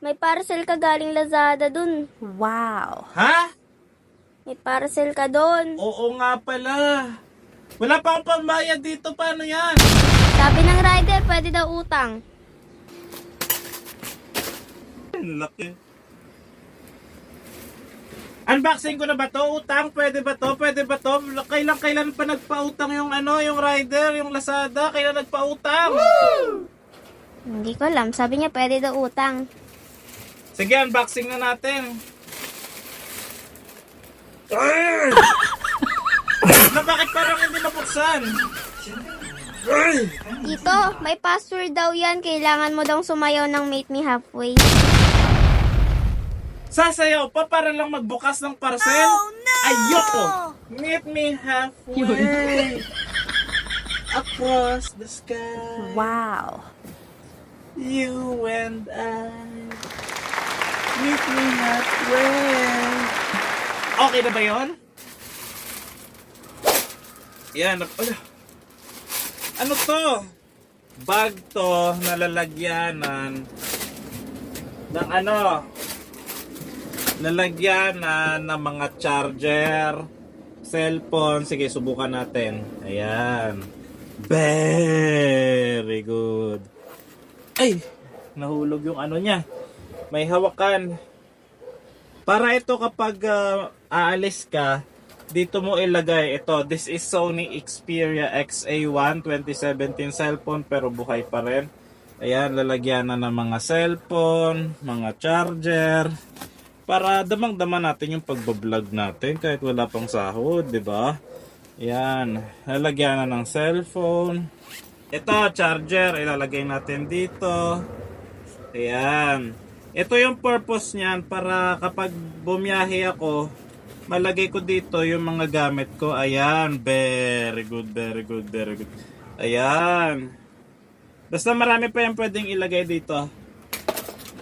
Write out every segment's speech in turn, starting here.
May parcel ka galing Lazada dun. Wow. Ha? May parcel ka dun. Oo nga pala. Wala pa akong pambayad dito. Paano yan? Sabi ng rider, pwede daw utang. Ang laki. Unboxing ko na ba to? Utang? Pwede ba to? Pwede ba to? Kailan kailan pa nagpautang yung ano, yung rider, yung Lazada? Kailan nagpautang? Hindi ko alam. Sabi niya, pwede daw utang. Sige, unboxing na natin. Ay! na bakit parang hindi mabuksan? Ay! Tito, may password daw yan. Kailangan mo daw sumayaw ng Meet Me Halfway. Sasayaw pa para lang magbukas ng parcel? Ayoko! Meet me halfway. Across the sky. Wow. You and I. Meet me halfway. Okay na ba yun? Yan. Ano, ano to? Bag to na lalagyanan ng ano? Lalagyanan ng mga charger, cellphone. Sige, subukan natin. Ayan. Very good. Ay, nahulog yung ano niya. May hawakan. Para ito kapag ah, aalis ka, dito mo ilagay ito. This is Sony Xperia XA1 2017 cellphone pero buhay pa rin. Ayan, lalagyan na ng mga cellphone, mga charger. Para damang-dama natin yung pagbablog natin kahit wala pang sahod, di ba? Ayan, lalagyan na ng cellphone. Ito, charger, ilalagay natin dito. Ayan. Ito yung purpose niyan para kapag bumiyahe ako, malagay ko dito yung mga gamit ko. Ayan, very good, very good, very good. Ayan. Basta marami pa yung pwedeng ilagay dito.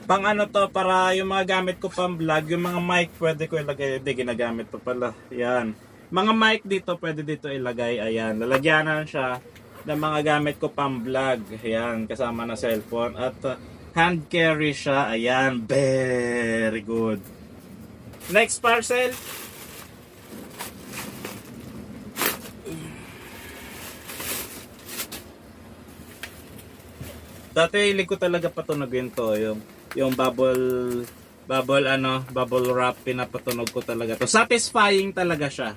Pang ano to, para yung mga gamit ko pang vlog, yung mga mic pwede ko ilagay. Hindi, ginagamit pa pala. Ayan. Mga mic dito, pwede dito ilagay. Ayan. Lalagyanan siya ng mga gamit ko pang vlog. Ayan, kasama na cellphone. At uh, hand carry siya. Ayan, very good. Next parcel. Dati hilig ko talaga patunogin to, yung yung bubble bubble ano, bubble wrap pinapatunog ko talaga to. Satisfying talaga siya.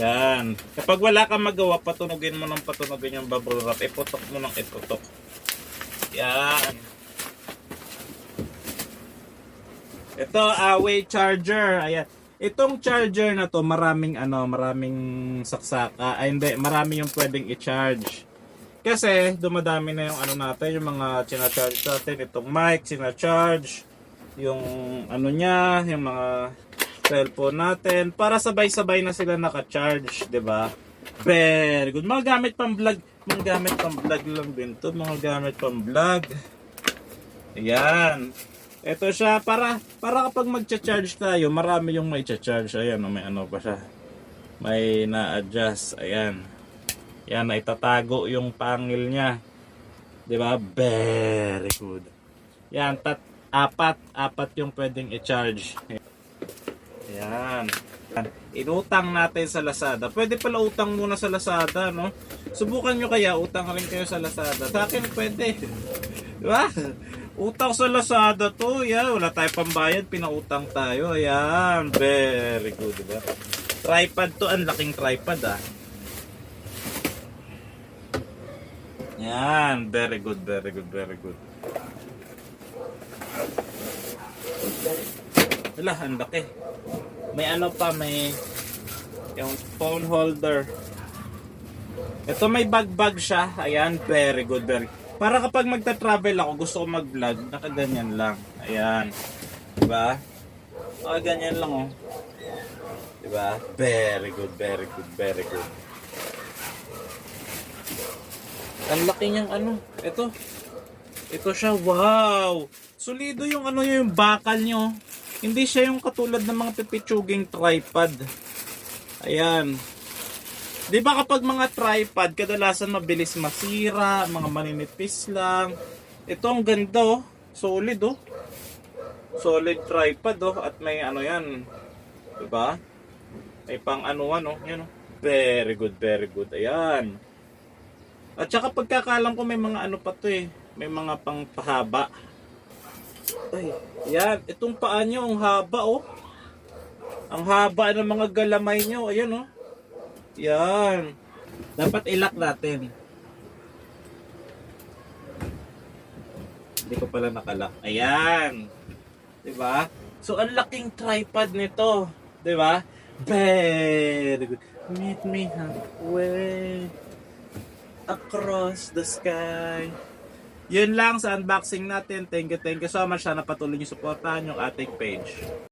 Yan. Kapag wala kang magawa, patunogin mo ng patunogin yung bubble wrap. Iputok mo ng iputok. Yan. Ito, away charger. Ayan. Itong charger na to, maraming ano, maraming saksaka. Ay, hindi, marami yung pwedeng i-charge. Kasi, dumadami na yung ano natin, yung mga charge natin. Itong mic, charge Yung ano niya, yung mga cellphone natin. Para sabay-sabay na sila naka-charge, ba? Very good. Mga gamit pang vlog. Mga gamit pang vlog lang din to. Mga gamit pang vlog. Ayan. Ito siya para para kapag magcha-charge tayo, marami yung may cha-charge. Ayan, may ano pa siya. May na-adjust. Ayan. Yan, itatago yung pangil niya. 'Di ba? Very good. Yan, tat apat, apat yung pwedeng i-charge. Ayan. Inutang natin sa Lazada. Pwede pala utang muna sa Lazada, no? Subukan nyo kaya, utang rin kayo sa Lazada. Sa akin, pwede. Di ba? Utang sa Lazada to. Yan, wala tayo pambayad, pinautang tayo. Ayan, very good, di ba? Tripod to, ang laking tripod, ah. Yan, very good, very good, very good. Wala, ang laki. May ano pa, may yung phone holder. Ito may bag-bag siya. Ayan, very good, very Para kapag magta-travel ako, gusto ko mag-vlog, nakaganyan lang. Ayan. Diba? Nakaganyan lang, oh. Diba? Very good, very good, very good. Ang laki niyang ano. Ito. Ito siya. Wow! Solido yung ano yung bakal niyo. Hindi siya yung katulad ng mga pipitsuging tripod. Ayan. Di ba kapag mga tripod, kadalasan mabilis masira, mga maninipis lang. Ito ang ganda oh. Solid oh. Solid tripod oh. At may ano yan. Diba? May pang ano ano. Yan oh. Very good, very good. Ayan. At saka pagkakalam ko may mga ano pa to eh. May mga pang pahaba. Ay, yan. Itong paa nyo, ang haba oh. Ang haba ng mga galamay nyo. Ayan oh. Yan. Dapat ilak natin. Hindi ko pala nakalak. Ayan. 'Di ba? So ang laking tripod nito, 'di ba? Very good. Meet me halfway across the sky. Yun lang sa unboxing natin. Thank you, thank you so much. Sana patuloy niyo suportahan yung ating page.